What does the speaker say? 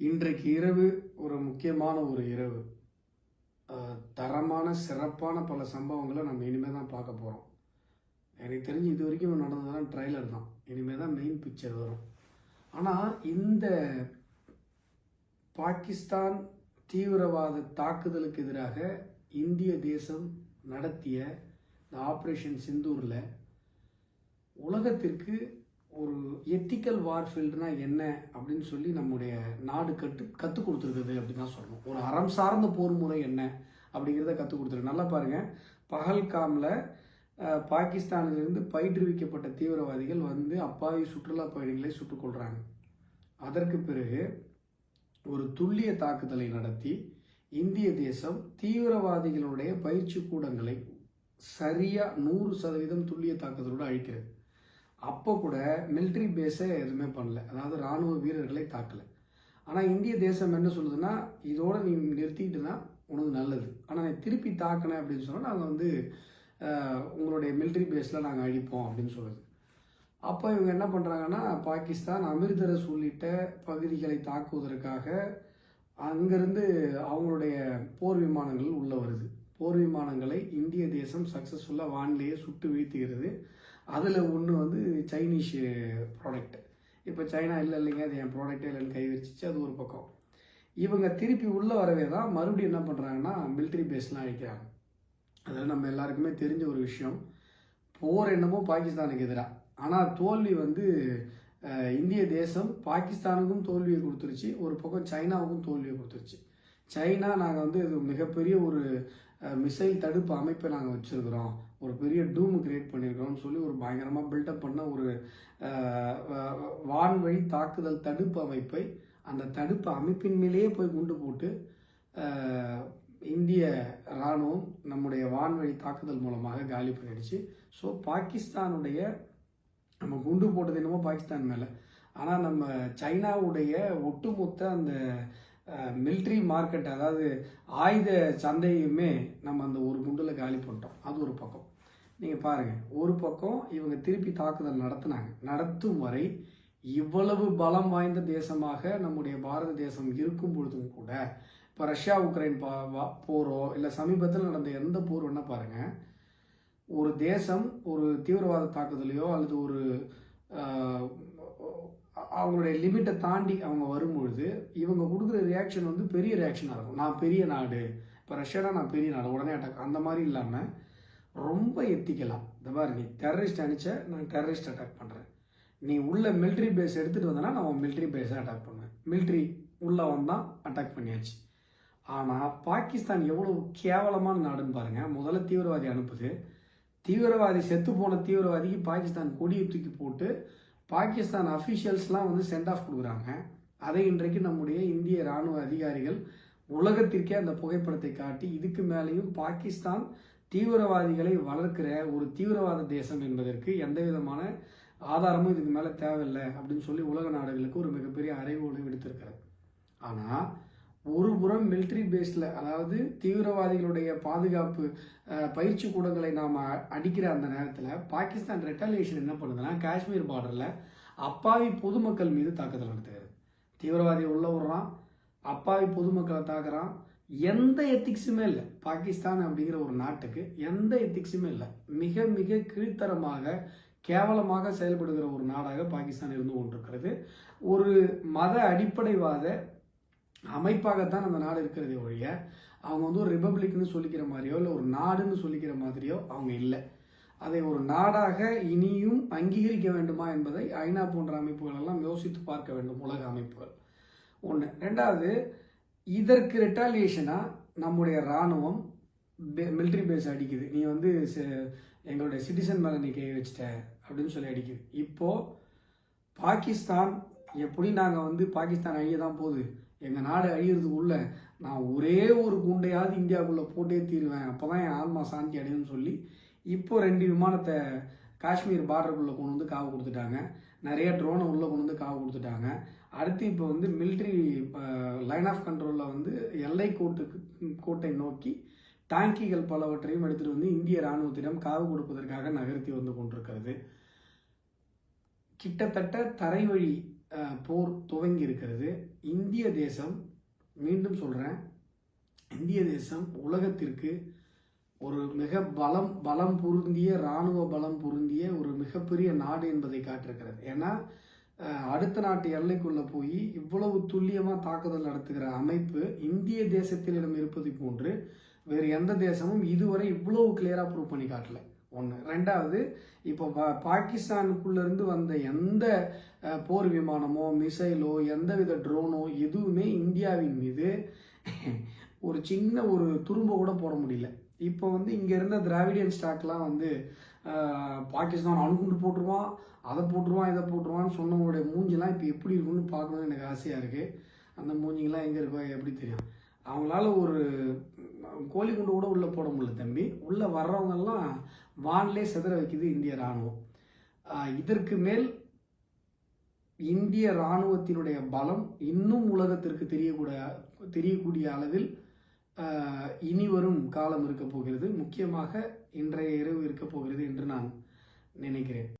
இன்றைக்கு இரவு ஒரு முக்கியமான ஒரு இரவு. தரமான சிறப்பான பல சம்பவங்களை நம்ம இனிமேல் தான் பார்க்க போகிறோம் எனக்கு தெரிஞ்சு இது வரைக்கும் நடந்ததெல்லாம் ட்ரைலர் தான். இனிமேல் தான் மெயின் பிக்சர் வரும். ஆனால் இந்த பாகிஸ்தான் தீவிரவாத தாக்குதலுக்கு எதிராக இந்திய தேசம் நடத்திய இந்த ஆப்ரேஷன் சிந்தூரில் உலகத்திற்கு ஒரு எத்திக்கல் வார்ஃபீல்டுனா என்ன அப்படின்னு சொல்லி நம்முடைய நாடு கட்டு கற்றுக் கொடுத்துருக்குது அப்படின்னு தான் சொல்லணும். ஒரு அறம் சார்ந்த போர் முறை என்ன அப்படிங்கிறத கற்றுக் கொடுத்துருக்கு. நல்லா பாருங்கள் பகல்காமில் பாகிஸ்தானிலிருந்து பயிற்றுவிக்கப்பட்ட தீவிரவாதிகள் வந்து அப்பாவி சுற்றுலா பயணிகளை சுட்டுக்கொள்கிறாங்க அதற்கு பிறகு ஒரு துல்லிய தாக்குதலை நடத்தி இந்திய தேசம் தீவிரவாதிகளுடைய பயிற்சி கூடங்களை சரியாக நூறு சதவீதம் துல்லிய தாக்குதலோடு அழிக்கிறது. அப்போ கூட மிலிட்ரி பேஸை எதுவுமே பண்ணல. அதாவது ராணுவ வீரர்களை தாக்கலை. ஆனால் இந்திய தேசம் என்ன சொல்லுதுன்னா இதோட நீ நிறுத்திட்டுனா உனக்கு நல்லது. ஆனால் நீ திருப்பி தாக்கினேன் அப்படின்னு சொன்னால் நாங்கள் வந்து உங்களுடைய மிலிட்ரி பேஸில் நாங்கள் அழிப்போம் அப்படின்னு சொல்லுது. அப்போ இவங்க என்ன பண்ணுறாங்கன்னா பாகிஸ்தான் அமிர்தரஸ் உள்ளிட்ட பகுதிகளை தாக்குவதற்காக அங்கேருந்து அவங்களுடைய போர் விமானங்கள் உள்ளே வருது. போர் விமானங்களை இந்திய தேசம் சக்ஸஸ்ஃபுல்லாக வானிலேயே சுட்டு வீழ்த்துகிறது. அதில் ஒன்று வந்து சைனீஷ் ப்ராடக்ட் இப்போ சைனா இல்லை இல்லைங்க அது என் ப்ராடக்டே இல்லைன்னு கை வச்சிச்சு அது ஒரு பக்கம். இவங்க திருப்பி உள்ளே வரவே தான் மறுபடியும் என்ன பண்ணுறாங்கன்னா மிலிட்ரி பேஸ்லாம் அழிக்கிறாங்க. அதில் நம்ம எல்லாருக்குமே தெரிஞ்ச ஒரு விஷயம். போர் என்னமோ பாகிஸ்தானுக்கு எதிராக ஆனால் தோல்வி வந்து இந்திய தேசம் பாகிஸ்தானுக்கும் தோல்வியை கொடுத்துருச்சு ஒரு பக்கம் சைனாவுக்கும் தோல்வியை கொடுத்துருச்சு. சைனா நாங்கள் வந்து இது மிகப்பெரிய ஒரு மிசைல் தடுப்பு அமைப்பை நாங்கள் வச்சுருக்கிறோம். ஒரு பெரிய டூம் கிரியேட் பண்ணியிருக்கிறோம்னு சொல்லி ஒரு பயங்கரமாக பில்டப் பண்ண ஒரு வான்வழி தாக்குதல் தடுப்பு அமைப்பை அந்த தடுப்பு அமைப்பின் மேலேயே போய் குண்டு போட்டு இந்திய இராணுவம் நம்முடைய வான்வழி தாக்குதல் மூலமாக காலி பண்ணிடுச்சு. ஸோ பாகிஸ்தானுடைய நம்ம குண்டு போட்டது என்னமோ பாகிஸ்தான் மேலே. ஆனால் நம்ம சைனாவுடைய ஒட்டுமொத்த அந்த மிலிட்ரி மார்க்கெட் அதாவது ஆயுத சந்தையுமே நம்ம அந்த ஒரு குண்டில் காலி பண்ணிட்டோம். அது ஒரு பக்கம். நீங்கள் பாருங்கள் ஒரு பக்கம் இவங்க திருப்பி தாக்குதல் நடத்துனாங்க. நடத்தும் வரை இவ்வளவு பலம் வாய்ந்த தேசமாக நம்முடைய பாரத தேசம் இருக்கும் பொழுதும் கூட இப்போ ரஷ்யா உக்ரைன் பா வா- போரோ இல்லை சமீபத்தில் நடந்த எந்த போர் வேணா பாருங்கள் ஒரு தேசம் ஒரு தீவிரவாத தாக்குதலையோ அல்லது ஒரு அவங்களுடைய லிமிட்டை தாண்டி அவங்க வரும்பொழுது இவங்க கொடுக்குற ரியாக்ஷன் வந்து பெரிய ரியாக்ஷனாக இருக்கும். நான் பெரிய நாடு இப்போ ரஷ்யானா நான் பெரிய நாடு உடனே அட்டாக் அந்த மாதிரி இல்லாமல் ரொம்ப எத்திக்கலாம். இந்த மாதிரி நீ டெரரிஸ்ட் அனுப்பிச்ச நான் டெரரிஸ்ட் அட்டாக் பண்ணுறேன் நீ உள்ள மிலிட்ரி பேஸ் எடுத்துகிட்டு வந்தனா நான் உன் மிலிட்ரி பேஸை அட்டாக் பண்ணுவேன். மிலிட்ரி உள்ளே வந்தான் அட்டாக் பண்ணியாச்சு. ஆனால் பாகிஸ்தான் எவ்வளோ கேவலமான நாடுன்னு பாருங்கள் முதல்ல தீவிரவாதி அனுப்புது. தீவிரவாதி செத்து போன தீவிரவாதிக்கு பாகிஸ்தான் கொடியை தூக்கி போட்டு பாகிஸ்தான் அஃபிஷியல்ஸ்லாம் வந்து சென்ட் ஆஃப் கொடுக்குறாங்க. அதை இன்றைக்கு நம்முடைய இந்திய இராணுவ அதிகாரிகள் உலகத்திற்கே அந்த புகைப்படத்தை காட்டி இதுக்கு மேலேயும் பாகிஸ்தான் தீவிரவாதிகளை வளர்க்கிற ஒரு தீவிரவாத தேசம் என்பதற்கு எந்த விதமான ஆதாரமும் இதுக்கு மேலே தேவையில்லை அப்படின்னு சொல்லி உலக நாடுகளுக்கு ஒரு மிகப்பெரிய அறைகோலை விடுத்திருக்கிறது. ஆனால் ஒரு புறம் மிலிட்ரி பேஸில் அதாவது தீவிரவாதிகளுடைய பாதுகாப்பு பயிற்சி கூடங்களை நாம் அடிக்கிற அந்த நேரத்தில் பாகிஸ்தான் ரெட்டாலியேஷன் என்ன பண்ணுதுன்னா காஷ்மீர் பார்டரில் அப்பாவி பொதுமக்கள் மீது தாக்குதல் நடத்துகிறது. தீவிரவாதி உள்ள விடுறான் அப்பாவி பொதுமக்களை தாக்குறான். எந்த எத்திக்ஸுமே இல்லை. பாகிஸ்தான் அப்படிங்கிற ஒரு நாட்டுக்கு எந்த எத்திக்ஸுமே இல்லை. மிக மிக கீழ்த்தரமாக கேவலமாக செயல்படுகிற ஒரு நாடாக பாகிஸ்தான் இருந்து கொண்டிருக்கிறது. ஒரு மத அடிப்படைவாத அமைப்பாகத்தான் அந்த நாடு இருக்கிறதே ஒழிய அவங்க வந்து ஒரு ரிபப்ளிக்னு சொல்லிக்கிற மாதிரியோ இல்லை ஒரு நாடுன்னு சொல்லிக்கிற மாதிரியோ அவங்க இல்லை. அதை ஒரு நாடாக இனியும் அங்கீகரிக்க வேண்டுமா என்பதை ஐநா போன்ற அமைப்புகள் எல்லாம் யோசித்து பார்க்க வேண்டும் உலக அமைப்புகள். ஒன்று ரெண்டாவது இதற்கு ரெட்டாலியேஷனாக நம்முடைய இராணுவம் மிலிட்ரி பேஸ் அடிக்குது. நீ வந்து எங்களுடைய சிட்டிசன் மேலே நீ கை வச்சிட்ட அப்படின்னு சொல்லி அடிக்குது. இப்போது பாகிஸ்தான் எப்படி நாங்கள் வந்து பாகிஸ்தான் அழிய தான் போகுது. எங்கள் நாடு அழியிறதுக்குள்ள நான் ஒரே ஒரு குண்டையாவது இந்தியாவுக்குள்ளே போட்டே தீருவேன். அப்போ தான் என் ஆத்மா சாந்தி அடையும்னு சொல்லி இப்போ ரெண்டு விமானத்தை காஷ்மீர் பார்டருக்குள்ளே கொண்டு வந்து காவு கொடுத்துட்டாங்க. நிறைய ட்ரோனை உள்ளே கொண்டு வந்து காவு கொடுத்துட்டாங்க. அடுத்து இப்போ வந்து மிலிட்ரி லைன் ஆஃப் கண்ட்ரோலில் வந்து எல்லை கோட்டுக்கு கோட்டை நோக்கி டாங்கிகள் பலவற்றையும் எடுத்துகிட்டு வந்து இந்திய இராணுவத்திடம் காவு கொடுப்பதற்காக நகர்த்தி வந்து கொண்டிருக்கிறது. கிட்டத்தட்ட தரை வழி போர் துவங்கி இருக்கிறது இந்திய தேசம் மீண்டும் சொல்கிறேன் இந்திய தேசம் உலகத்திற்கு ஒரு மிக பலம் பலம் பொருந்திய இராணுவ பலம் பொருந்திய ஒரு மிகப்பெரிய நாடு என்பதை காட்டிருக்கிறது ஏன்னா அடுத்த நாட்டு எல்லைக்குள்ளே போய் இவ்வளவு துல்லியமாக தாக்குதல் நடத்துகிற அமைப்பு இந்திய தேசத்திலிடம் இருப்பதை போன்று வேறு எந்த தேசமும் இதுவரை இவ்வளவு கிளியராக ப்ரூவ் பண்ணி காட்டல. ஒன்று ரெண்டாவது இப்போ பா பாகிஸ்தானுக்குள்ளேருந்து வந்த எந்த போர் விமானமோ மிசைலோ எந்தவித ட்ரோனோ எதுவுமே இந்தியாவின் மீது ஒரு சின்ன ஒரு துரும்ப கூட போட முடியல. இப்போ வந்து இங்கே இருந்த திராவிடியன் ஸ்டாக்லாம் வந்து பாகிஸ்தான் அணுகுண்டு போட்டுருவான் அதை போட்டுருவான் இதை போட்டுருவான்னு சொன்னவங்களுடைய மூஞ்சிலாம் இப்போ எப்படி இருக்குன்னு பார்க்கணும்னு எனக்கு ஆசையாக இருக்குது அந்த மூஞ்சிங்கெல்லாம் எங்கே இருக்கோ எப்படி தெரியும்? அவங்களால ஒரு கோழி குண்டு கூட உள்ளே போட முடியல தம்பி. உள்ளே வர்றவங்கெல்லாம் வானிலே சிதற வைக்குது இந்திய இராணுவம். இதற்கு மேல் இந்திய இராணுவத்தினுடைய பலம் இன்னும் உலகத்திற்கு தெரியக்கூடிய தெரியக்கூடிய அளவில் இனி வரும் காலம் இருக்க போகிறது. முக்கியமாக இன்றைய இரவு இருக்க போகிறது என்று நான் நினைக்கிறேன்.